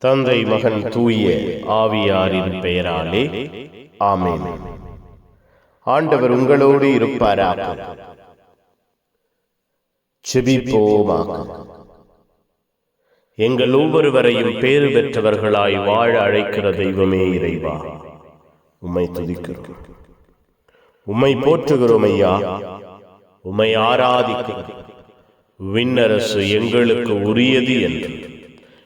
தந்தை மகன் தூய ஆவியாரின் பெயராலே ஆமென். ஆண்டவர் உங்களோடு இருப்பாராக. செபிப்போமாக. எங்கள் ஒவ்வொருவரையும் பேறு பெற்றவர்களாய் வாழ அழைக்கிற தெய்வமே இறைவா. உம்மை துதிக்கிறோம். உம்மை போற்றுகிறோம் ஐயா. உம்மை ஆராதிக்கிறோம். விண்ணரசு எங்களுக்கு உரியது என்று.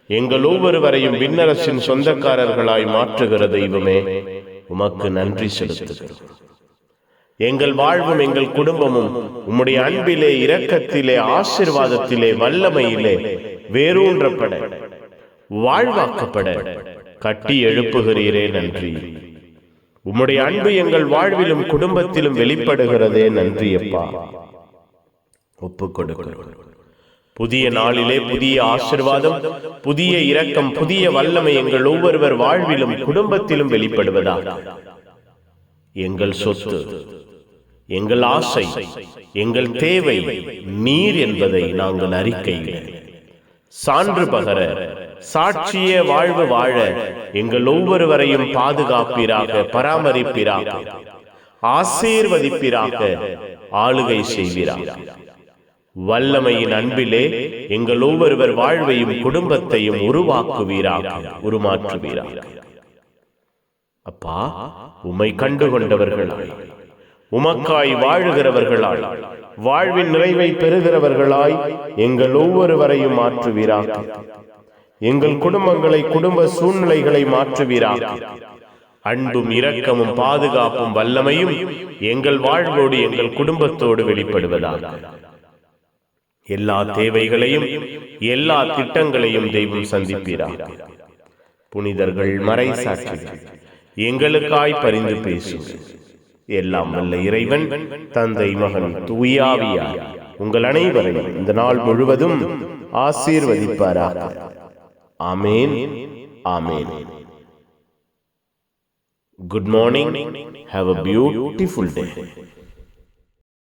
எங்கள் ஒவ்வொருவரையும் விண்ணரசின் சொந்தக்காரர்களாய் மாற்றுகிற தெய்வமே உமக்கு நன்றி செலுத்துகிறோம். எங்கள் வாழ்வும் எங்கள் குடும்பமும் உம்முடைய அன்பிலே இரக்கத்திலே ஆசிர்வாதத்திலே வல்லமையிலே வேரூன்றப்பட வாழ்வாக்கப்பட கட்டி எழுப்புகிறீரே நன்றி. உம்முடைய அன்பு எங்கள் வாழ்விலும் குடும்பத்திலும் வெளிப்படுகிறதே நன்றி அப்பா ஒப்புக் கொடுக்கிறோம். புதிய நாளிலே புதிய ஆசிர்வாதம் புதிய இரக்கம் புதிய வல்லமை எங்கள் ஒவ்வொருவர் வாழ்விலும் குடும்பத்திலும் வெளிப்படுவதாக எங்கள் சொத்து எங்கள் ஆசை எங்கள் தேவை நீர் என்பதை நாங்கள் அறிக்கையிட சான்று பகர சாட்சிய வாழ்வு வாழ எங்கள் ஒவ்வொருவரையும் பாதுகாப்பீராக பராமரிப்பீராக ஆசீர்வதிப்பீராக ஆளுகை செய்வீராக. வல்லமையின் அன்பிலே எங்கள் ஒவ்வொருவர் வாழ்வையும் குடும்பத்தையும் உருவாக்குவீராக உருமாற்றுவீராக. அப்பா உமை கண்டு கொண்டவர்களாய் உமக்காய் வாழுகிறவர்களாய். வாழ்வின் நிறைவை பெறுகிறவர்களாய் எங்கள் ஒவ்வொருவரையும் மாற்றுவீராக. எங்கள் குடும்பங்களை குடும்ப சூழ்நிலைகளை மாற்றுவீராக. அன்பும் இரக்கமும் பாதுகாப்பும் வல்லமையும் எங்கள் வாழ்வோடு எங்கள் குடும்பத்தோடு வெளிப்படுவதாக. எல்லா தேவைகளையும் எல்லா திட்டங்களையும் தெய்வம் சந்திப்பீராக புனிதர்கள் மறை சாட்சிகள் எங்களுக்காய் பரிந்து பேசும் எல்லாம் வல்ல இறைவன் தந்தை மகன் தூயாவியார் உங்கள் அனைவரையும் இந்த நாள் முழுவதும் ஆசீர்வதிப்பாராக. Amen amen. Good morning have a beautiful day